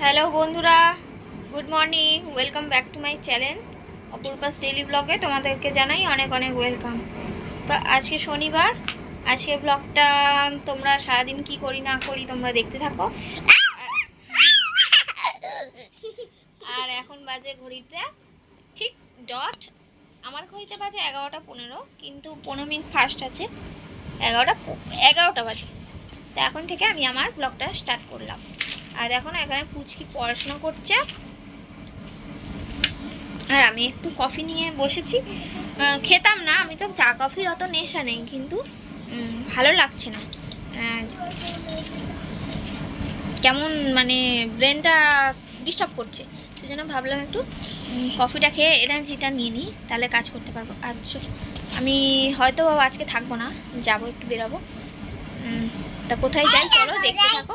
Hello বন্ধুরা। Good morning welcome back to my channel Apurba's daily ব্লগে তোমাদেরকে জানাই অনেক অনেক ওয়েলকাম তো আজকে শনিবার। আজকে ব্লগটা তোমরা সারাদিন কি করি, না করি তোমরা দেখতে থাকো। আর এখন বাজে ঘড়িতে। ঠিক ডট আমার ঘড়িতে বাজে এগারোটা পনেরো, কিন্তু পনেরো মিনিট ফার্স্ট আছে। এগারোটা এগারোটা বাজে। তো এখন থেকে আমি আমার ব্লগটা স্টার্ট করলাম। আর এখন এখানে পুচকি পড়াশোনা করছে। আর আমি একটু কফি নিয়ে বসেছি। খেতাম না, আমি তো চা কফির অত নেশা নেই, কিন্তু ভালো লাগছে না। কেমন মানে ব্রেনটা ডিস্টার্ব করছে। সেই জন্য ভাবলাম একটু কফিটা খেয়ে এনার্জিটা নিয়ে নিই, তাহলে কাজ করতে পারব। আর আমি হয়তো আজকে থাকব না, যাব, একটু বেরোবো। তা কোথায় যাই? চলো, দেখতে থাকো।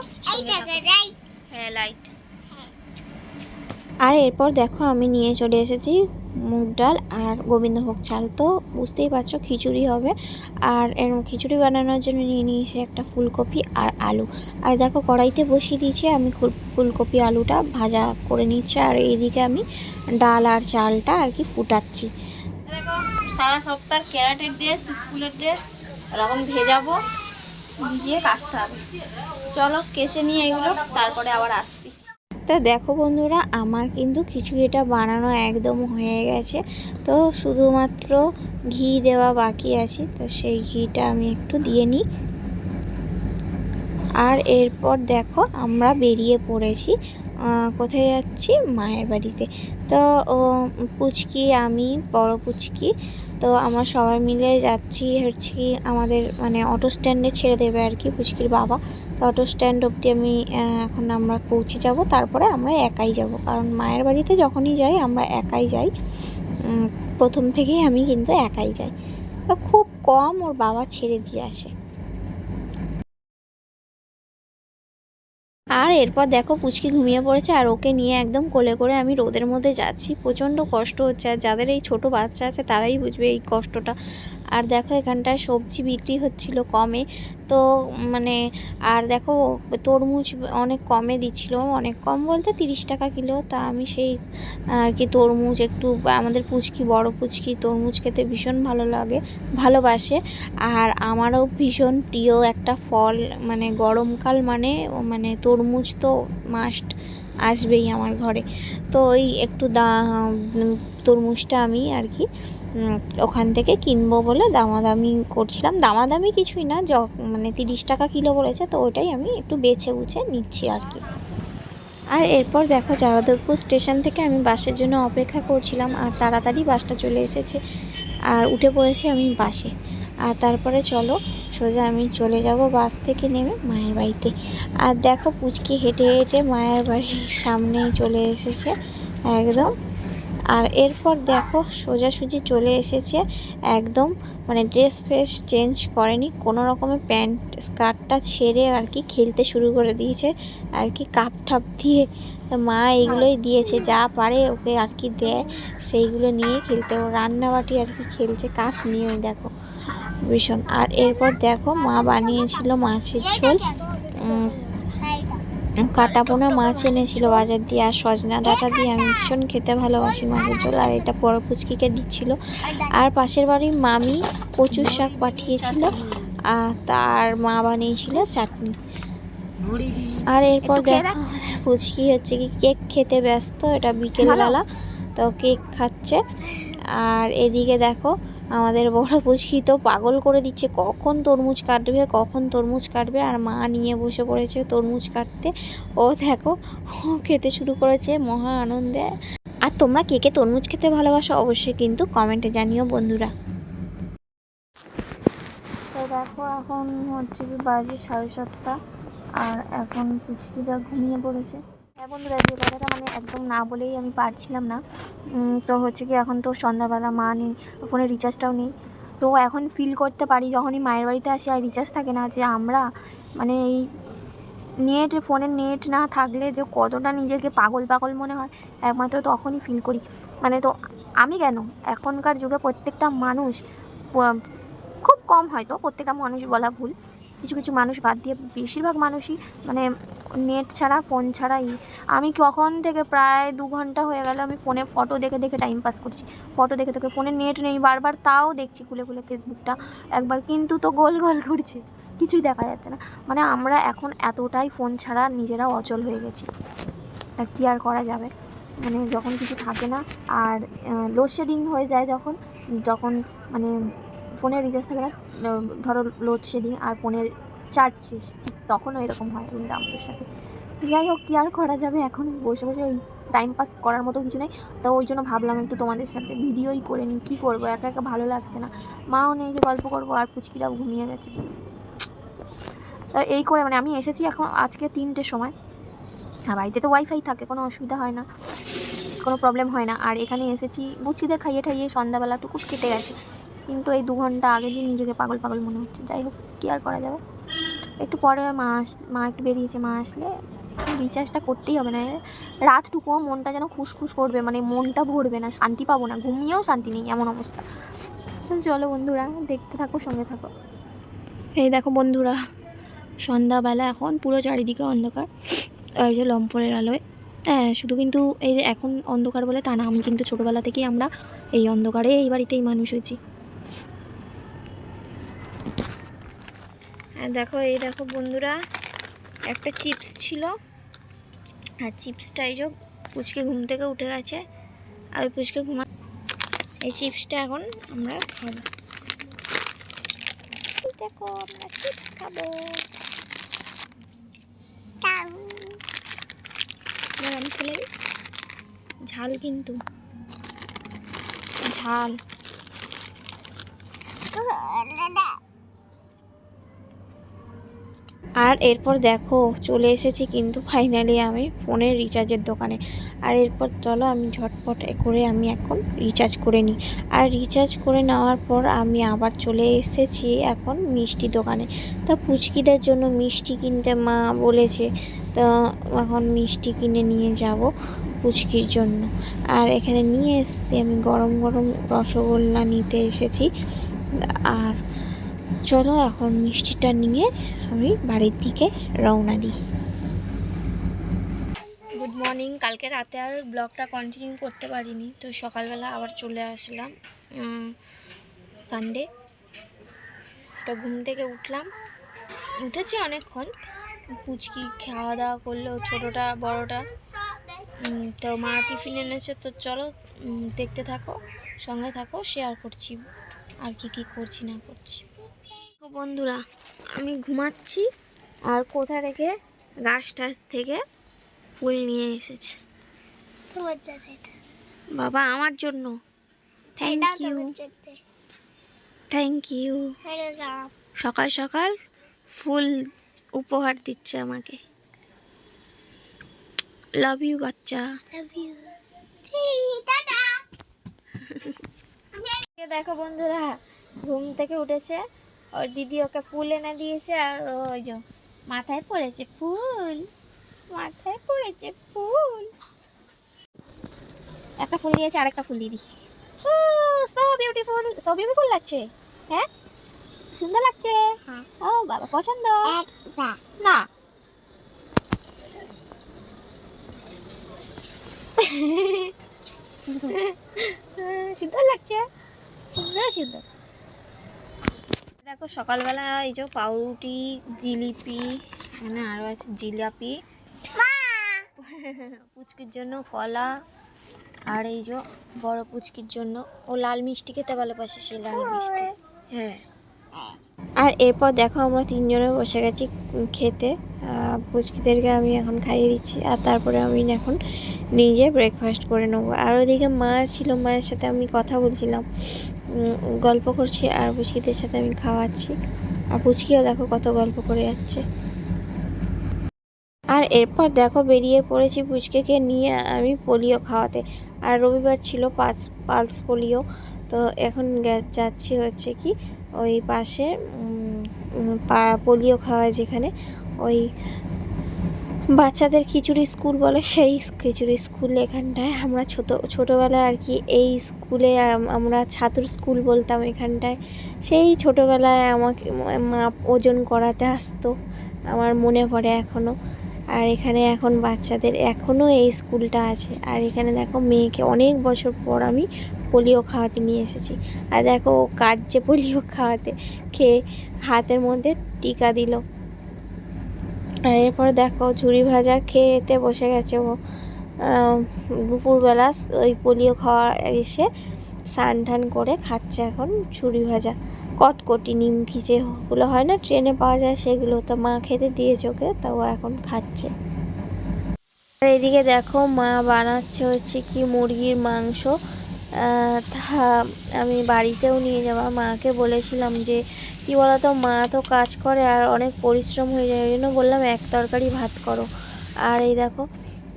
হ্যাঁ লাইট আর এরপর দেখো আমি নিয়ে চলে এসেছি মুগ ডাল আর গোবিন্দভোগ চাল। তো বুঝতেই পারছ খিচুড়ি হবে। আর এর খিচুড়ি বানানোর জন্য নিয়ে নিয়েছি একটা ফুলকপি আর আলু। আর দেখো কড়াইতে বসিয়ে দিয়েছি আমি ফুলকপি আলুটা ভাজা করে নিচ্ছি। আর এইদিকে আমি ডাল আর চালটা আর কি ফুটাচ্ছি। দেখো সারা সপ্তাহ ক্যারাটের ড্রেস স্কুলের ড্রেস এরকম ভেজাবো। ভিজিয়ে কাচতে হবে। চলো কেচে নিয়ে এগুলো, তারপরে আবার আসছি। তো দেখো বন্ধুরা, আমার কিন্তু খিচুড়িটা বানানো একদম হয়ে গেছে। তো শুধুমাত্র ঘি দেওয়া বাকি আছে, তো সেই ঘিটা আমি একটু দিয়ে নিই। আর এরপর দেখো আমরা বেরিয়ে পড়েছি কোথায় যাচ্ছি? মায়ের বাড়িতে। তো পুচকি, আমি, বড় পুচকি, তো আমরা সবাই মিলে যাচ্ছি হচ্ছে কি আমাদের মানে অটো স্ট্যান্ডে ছেড়ে দেবে আর কি পুচকির বাবা। তো অটো স্ট্যান্ড অবধি আমি এখন আমরা পৌঁছে যাব, তারপরে আমরা একাই যাব। কারণ মায়ের বাড়িতে যখনই যাই, আমরা একাই যাই। প্রথম থেকেই আমি কিন্তু একাই যাই। তো খুব কম ওর বাবা ছেড়ে দিয়ে আসে। আর এরপর দেখো পুচকি ঘুমিয়ে পড়েছে আর ওকে নিয়ে একদম কোলে করে আমি রোদের মধ্যে যাচ্ছি। প্রচণ্ড কষ্ট হচ্ছে আর যাদের এই ছোট বাচ্চা আছে তারাই বুঝবে এই কষ্টটা। আর দেখো এখানটায় সবজি বিক্রি হচ্ছিল কমে। তো মানে আর দেখো তরমুজ অনেক কমে দিচ্ছিল, অনেক কম বলতে তিরিশ টাকা কিলো। তা আমি সেই আর কি তরমুজ একটু আমাদের পুচকি, বড় পুচকি তরমুজ খেতে ভীষণ ভালো লাগে, ভালোবাসে। আর আমারও ভীষণ প্রিয় একটা ফল মানে গরমকাল মানে মানে তরমুজ তো মাস্ট আসবেই আমার ঘরে। তো ওই একটু দা তরমুজটা আমি আর কি ওখান থেকে কিনবো বলে দামাদামি করছিলাম। দামাদামি কিছুই না, য মানে তিরিশ টাকা কিলো বলেছে, তো ওটাই আমি একটু বেছে উছে নিচ্ছি আর কি। আর এরপর দেখো যাদবপুর স্টেশন থেকে আমি বাসের জন্য অপেক্ষা করছিলাম, আর তাড়াতাড়ি বাসটা চলে এসেছে, আর উঠে পড়েছি আমি বাসে। আর তারপরে চলো, সোজা আমি চলে যাব বাস থেকে নেমে মায়ের বাড়িতে। আর দেখো পুচকি হেঁটে হেঁটে মায়ের বাড়ির সামনেই চলে এসেছে, একদম আর এরপর দেখো সোজাসুজি চলে এসেছে। একদম মানে ড্রেস ফ্রেস চেঞ্জ করেনি। কোনো রকমের প্যান্ট, স্কার্টটা ছেড়ে আর কি খেলতে শুরু করে দিয়েছে। আর কি কাপ ঠাপ দিয়ে তো মা এইগুলোই দিয়েছে। যা পারে ওকে আর কি দেয়, সেইগুলো নিয়ে খেলতে। ও রান্নাবাটি আর কি খেলছে, কাপ নিয়ে দেখো। ভীষণ। আর এরপর দেখো মা বানিয়েছিল মাছের ঝোল। উম, কাটা পোনা মাছ এনেছিল বাজার দিয়ে আর সজনা ডাটা দিয়ে আমি ভীষণ খেতে ভালোবাসি মাছের ঝোল আর এটা বড় পুচকিকে দিচ্ছিল। আর পাশের বাড়ির মামি কচুর শাক পাঠিয়েছিল আর তার মা বানিয়েছিল চাটনি। আর এরপর দেখো আমাদের পুচকি হচ্ছে কি কেক খেতে ব্যস্ত এটা বিকেলবেলা তো কেক খাচ্ছে। আর এদিকে দেখো আমাদের বড় পুচকি তো পাগল করে দিচ্ছে। কখন তরমুজ কাটবে, কখন তরমুজ কাটবে? আর মা নিয়ে বসে পড়েছে তরমুজ কাটতে। ও দেখো, ও খেতে শুরু করেছে মহা আনন্দে। আর তোমরা কে কে তরমুজ খেতে ভালোবাসো অবশ্যই কিন্তু কমেন্টে জানিও বন্ধুরা। তো দেখো, এখন হচ্ছে বাজে সাড়ে সাতটা। আর এখন পুচকিটা ঘুমিয়ে পড়েছে। হ্যাঁ বন্ধুরা যে কথাটা মানে একদম না বলেই আমি পারছিলাম না। তো হচ্ছে কি এখন তো সন্ধ্যাবেলা মা নেই, ফোনে রিচার্জটাও নেই। তো এখন ফিল করতে পারি, যখনই মায়ের বাড়িতে আসি আর রিচার্জ থাকে না, যে আমরা মানে এই নেট ফোনের নেট না থাকলে যে কতটা নিজেকে পাগল পাগল মনে হয়, একমাত্র তখনই ফিল করি। মানে তো আমি কেন? এখনকার যুগে প্রত্যেকটা মানুষ খুব কম হয়তো, প্রত্যেকটা মানুষ বলা ভুল। কিছু কিছু মানুষ বাদ দিয়ে বেশিরভাগ মানুষই মানে নেট ছাড়া ফোন ছাড়াই। আমি কখন থেকে প্রায় দু ঘণ্টা হয়ে গেল আমি ফোনে ফটো দেখে দেখে টাইম পাস করছি। ফটো দেখে দেখে ফোনে নেট নেই, বারবার তাও দেখছি খুলে খুলে ফেসবুকটা একবার কিন্তু তো গোল গোল করছে, কিছুই দেখা যাচ্ছে না। মানে আমরা এখন এতটাই ফোন ছাড়া নিজেরা অচল হয়ে গেছি। কী আর করা যাবে? মানে যখন কিছু থাকে না, আর লোডশেডিং হয়ে যায় যখন যখন মানে ফোনের রিচার্জ থাকে না ধরো লোডশেডিং আর ফোনের চার্জ শেষ, ঠিক তখনও এরকম হয় কিন্তু আমাদের সাথে। যাই হোক, কী আর করা যাবে এখন? বসে বসে ওই টাইম পাস করার মতো কিছু নেই। তো ওই জন্য ভাবলাম একটু তোমাদের সাথে ভিডিওই করে নিই, কী করব? একা একা ভালো লাগছে না। মাও নেই যে গল্প করব, আর পুচকিরাও ঘুমিয়ে গেছে। তা এই করে মানে আমি এসেছি এখন আজকে তিনটের সময়। হ্যাঁ বাড়িতে তো ওয়াইফাই থাকে, কোনো অসুবিধা হয় না। কোনো প্রবলেম হয় না। আর এখানে এসেছি বুচিদের খাইয়ে ঠাইয়ে সন্ধ্যাবেলা টুকুস কেটে গেছে। কিন্তু এই দু ঘণ্টা আগে দিন নিজেকে পাগল পাগল মনে হচ্ছে। যাই হোক, কী আর করা যাবে? একটু পরে মা আস, মা একটু বেরিয়েছে, মা আসলে রিচার্জটা করতেই হবে না। রাতটুকুও মনটা যেন খুসখুস করবে মানে মনটা ভরবে না, শান্তি পাবো না, ঘুমিয়েও শান্তি নেই এমন অবস্থা। তো চলো বন্ধুরা, দেখতে থাকো, সঙ্গে থাকো। এই দেখো বন্ধুরা, সন্ধ্যাবেলা এখন পুরো চারিদিকে অন্ধকার। এই যে লম্পরের আলোয়। হ্যাঁ শুধু কিন্তু এই যে এখন অন্ধকার বলে তা না, আমি কিন্তু ছোটোবেলা থেকেই আমরা এই অন্ধকারে এই বাড়িতেই মানুষ হয়েছি। দেখো এই দেখো বন্ধুরা একটা চিপস ছিল। আর চিপসটা এই যে পুচকে ঘুম থেকে উঠে গেছে। আর ওই পুচকে ঘুমা এই চিপসটা এখন আমরা খাব। দেখো আমরা চিপস খাব। আমি খুলে ঝাল কিন্তু। ঝাল। আর এরপর দেখো, চলে এসেছি কিন্তু ফাইনালি আমি ফোনের রিচার্জের দোকানে। আর এরপর চলো আমি ঝটপট করে আমি এখন রিচার্জ করে নিই। আর রিচার্জ করে নেওয়ার পর আমি আবার চলে এসেছি এখন মিষ্টি দোকানে। তা পুচকিদের জন্য মিষ্টি কিনতে মা বলেছে, তো এখন মিষ্টি কিনে নিয়ে যাব পুচকির জন্য। আর এখানে নিয়ে এসেছি আমি গরম গরম রসগোল্লা নিতে এসেছি। আর চলো এখন মিষ্টিটা নিয়ে আমি বাড়ির দিকে রওনা দিই। গুড মর্নিং কালকে রাতে আর ব্লগটা কন্টিনিউ করতে পারিনি, তো সকালবেলা আবার চলে আসলাম। সানডে তো ঘুম থেকে উঠলাম। উঠেছি অনেকক্ষণ। পুচকি খাওয়া দাওয়া করল, ছোটোটা, বড়োটা। তো মা টিফিন এনেছে, তো চলো দেখতে থাকো, সঙ্গে থাকো শেয়ার করছি। আর কি কি করছি, না করছি। বন্ধুরা আমি ঘুমাচ্ছি আর কোথা থেকে? গাছ টাছ থেকে ফুল নিয়ে এসেছে। বাবা আমার জন্য। থ্যাংক ইউ থ্যাংক ইউ সকাল সকাল ফুল উপহার দিচ্ছে আমাকে। লাভ ইউ বাচ্চা। দেখো বন্ধুরা ঘুম থেকে উঠেছে। ওর দিদি ওকে ফুল এনে দিয়েছে আর ওই যে মাথায় পড়েছে ফুল মাথায় পড়েছে ফুল। একটা ফুল দিয়েছে আরেকটা ফুল দিয়ে দিই সো বিউটিফুল সো বিউটিফুল লাগছে। হ্যাঁ? সুন্দর লাগছে? ও বাবা পছন্দ? না। সুন্দর লাগছে? সুন্দর সুন্দর। দেখো সকালবেলা এই যে পাউরুটি জিলিপি মানে আরও আছে জিলাপি। পুচকির জন্য কলা আর এই যে বড় পুচকির জন্য ও লাল মিষ্টি খেতে ভালোবাসে সেই লাল মিষ্টি। হ্যাঁ। আর এরপর দেখো আমরা তিনজনে বসে গেছি খেতে। পুচকিদেরকে আমি এখন খাইয়ে দিচ্ছি আর তারপরে আমি এখন নিজে ব্রেকফাস্ট করে নেব। আর ওদিকে মা ছিল মায়ের সাথে আমি কথা বলছিলাম। গল্প করছি আর পুচকিদের সাথে আমি খাওয়াচ্ছি। আর পুচকিও দেখো কত গল্প করে যাচ্ছে। আর এরপর দেখো বেরিয়ে পড়েছি পুচকেকে নিয়ে আমি পোলিও খাওয়াতে। আর রবিবার ছিল পাঁচ পালস পোলিও। তো এখন যাচ্ছি হচ্ছে কি ওই পাশে পোলিও খাওয়ায় যেখানে। ওই বাচ্চাদের খিচুড়ি স্কুল বলে সেই খিচুড়ি স্কুল এখানটায়। আমরা ছোট, ছোটোবেলায় আর কি এই স্কুলে আমরা ছাতুর স্কুল বলতাম এখানটায়। সেই ছোটোবেলায় আমাকে মা- মা ওজন করাতে আসতো, আমার মনে পড়ে এখনও আর এখানে এখন বাচ্চাদের এখনও এই স্কুলটা আছে। আর এখানে দেখো মেয়েকে অনেক বছর পর আমি পোলিও খাওয়াতে নিয়ে এসেছি। আর দেখো ও কাঁদছে পোলিও খাওয়াতে, খেয়ে হাতের মধ্যে টিকা দিল। আর এরপরে দেখো ঝুড়ি ভাজা খেতে বসে গেছে ও। দুপুরবেলা ওই পোলিও খাওয়া এসে স্নান টান করে খাচ্ছে এখন ঝুড়ি ভাজা। কটকটি নিমকি যেগুলো হয় না, ট্রেনে পাওয়া যায় সেগুলো তো মা খেতে দিয়েছে ওকে, তা ও এখন খাচ্ছে। আর এদিকে দেখো মা বানাচ্ছে হচ্ছে কি মুরগির মাংস। তা আমি বাড়িতেও নিয়ে যাওয়া মাকে বলেছিলাম যে কি বলতো মা তো কাজ করে আর অনেক পরিশ্রম হয়ে যায়। ওই জন্য বললাম এক তরকারি ভাত করো। আর এই দেখো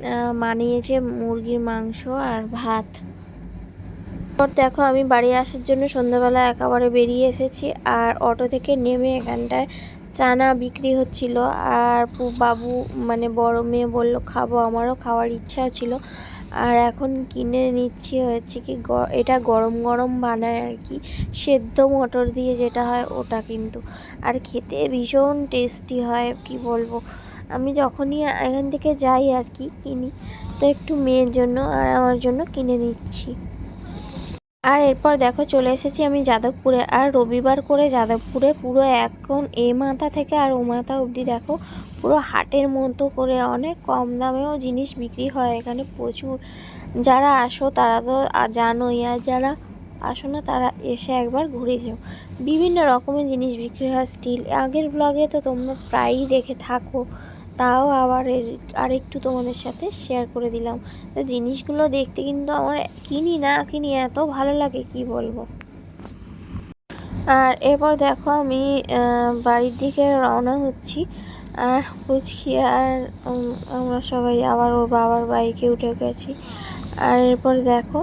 আহ, বানিয়েছে মুরগির মাংস আর ভাত। দেখো আমি বাড়ি আসার জন্য সন্ধ্যাবেলা একেবারে বেরিয়ে এসেছি আর অটো থেকে নেমে এখানটায় চানা বিক্রি হচ্ছিল। আর বাবু মানে বড় মেয়ে বলল খাব আমারও খাওয়ার ইচ্ছা ছিল। আর এখন কিনে নিচ্ছি হয়েছে কি এটা গরম গরম বানায় আর কি। সেদ্ধ মটর দিয়ে যেটা হয় ওটা কিন্তু। আর খেতে ভীষণ টেস্টি হয়, কি বলব। আমি যখনই এখান থেকে যাই আর কি কিনি, তো একটু মেয়ের জন্য আর আমার জন্য কিনে নিচ্ছি। আর এরপর দেখো চলে এসেছি আমি যাদবপুরে। আর রবিবার করে যাদবপুরে পুরো এখন এ মাথা থেকে আর ও মাথা অবধি দেখো, পুরো হাটের মতো করে অনেক কম দামেও জিনিস বিক্রি হয়। এখানে প্রচুর যারা আসো তারা তো জানোই, আর যারা আসো না তারা এসে একবার ঘুরে যাও। বিভিন্ন রকমের জিনিস বিক্রি হয়, স্টিল। আগের ব্লগে তো তোমরা প্রায়ই দেখে থাকো। তাও আবার এর- আরেকটু তোমাদের সাথে শেয়ার করে দিলাম। তো জিনিসগুলো দেখতে কিন্তু আমার কিনি না কিনি এত ভালো লাগে কি বলব? আর এরপর দেখো আমি বাড়ির দিকে রওনা হচ্ছি। আর পুচকি আর আমরা সবাই আবার ওর বাবার বাইকে উঠে গেছি। আর এরপর দেখো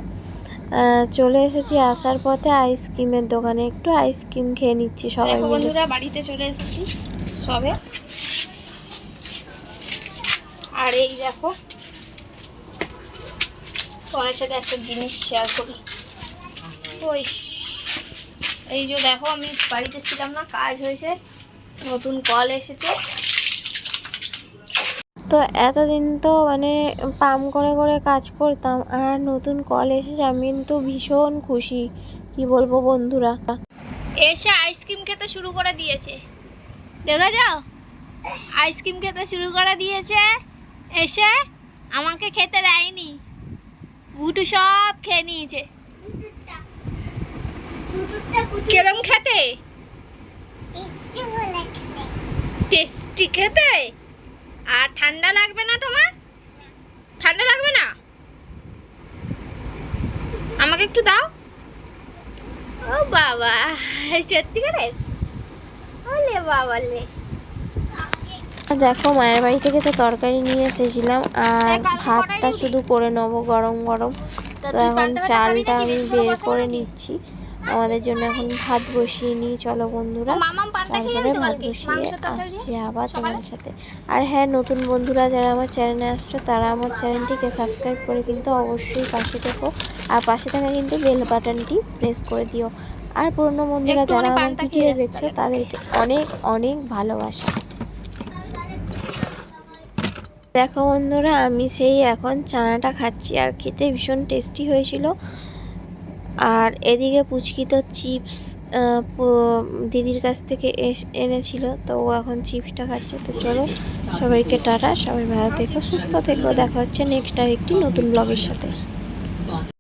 চলে এসেছি আসার পথে আইসক্রিমের দোকানে। একটু আইসক্রিম খেয়ে নিচ্ছি সবাই বন্ধুরা বাড়িতে চলে এসেছি সবে। আর এই দেখো তোমার সাথে একটা জিনিস শেয়ার করি। ওই এই যে দেখো আমি বাড়িতে ছিলাম না কাজ হয়েছে নতুন কল এসেছে। তো এতদিন তো মানে পাম করে করে কাজ করতাম আর নতুন কল এসেছে আমি কিন্তু ভীষণ খুশি কি বলব বন্ধুরা। এসে আইসক্রিম খেতে শুরু করে দিয়েছে। দেখা যাও আইসক্রিম খেতে শুরু করে দিয়েছে। এসে আমাকে খেতে দেয়নি। বুটু সব খেয়ে নিয়েছে। কিরম খেতে? টেস্টি খেতে। আর ঠান্ডা লাগবে না তোমার? ঠান্ডা লাগবে না? আমাকে একটু দাও। ও বাবা সত্যি করে? ওলে বাবা লে দেখো মায়ের বাড়ি থেকে তো তরকারি নিয়ে এসেছিলাম আর ভাতটা শুধু করে নেব গরম গরম। তো এখন চালটা আমি বের করে নিচ্ছি। আমাদের জন্য এখন ভাত বসিয়ে নিই চলো বন্ধুরা। তারপরে ভাত বসিয়ে আসছি আবার? তোমাদের সাথে। আর হ্যাঁ নতুন বন্ধুরা যারা আমার চ্যানেলে আসছো তারা আমার চ্যানেলটিকে সাবস্ক্রাইব করে কিন্তু অবশ্যই পাশে থেকো। আর পাশে থাকা কিন্তু বেল বাটনটি প্রেস করে দিও। আর পুরনো বন্ধুরা যারা আমার ভিডিও দেখছ তাদেরকে অনেক অনেক ভালোবাসা। দেখো বন্ধুরা, আমি সেই এখন চানাটা খাচ্ছি আর খেতে ভীষণ টেস্টি হয়েছিল। আর এদিকে পুচকি তো চিপস দিদির কাছ থেকে এনেছিল, তো ও এখন চিপসটা খাচ্ছে। তো চলো, সবাইকে টাটা, সবাই ভালো থেকো, সুস্থ থেকো। দেখা হচ্ছে নেক্সট আর একটি নতুন ব্লগের সাথে।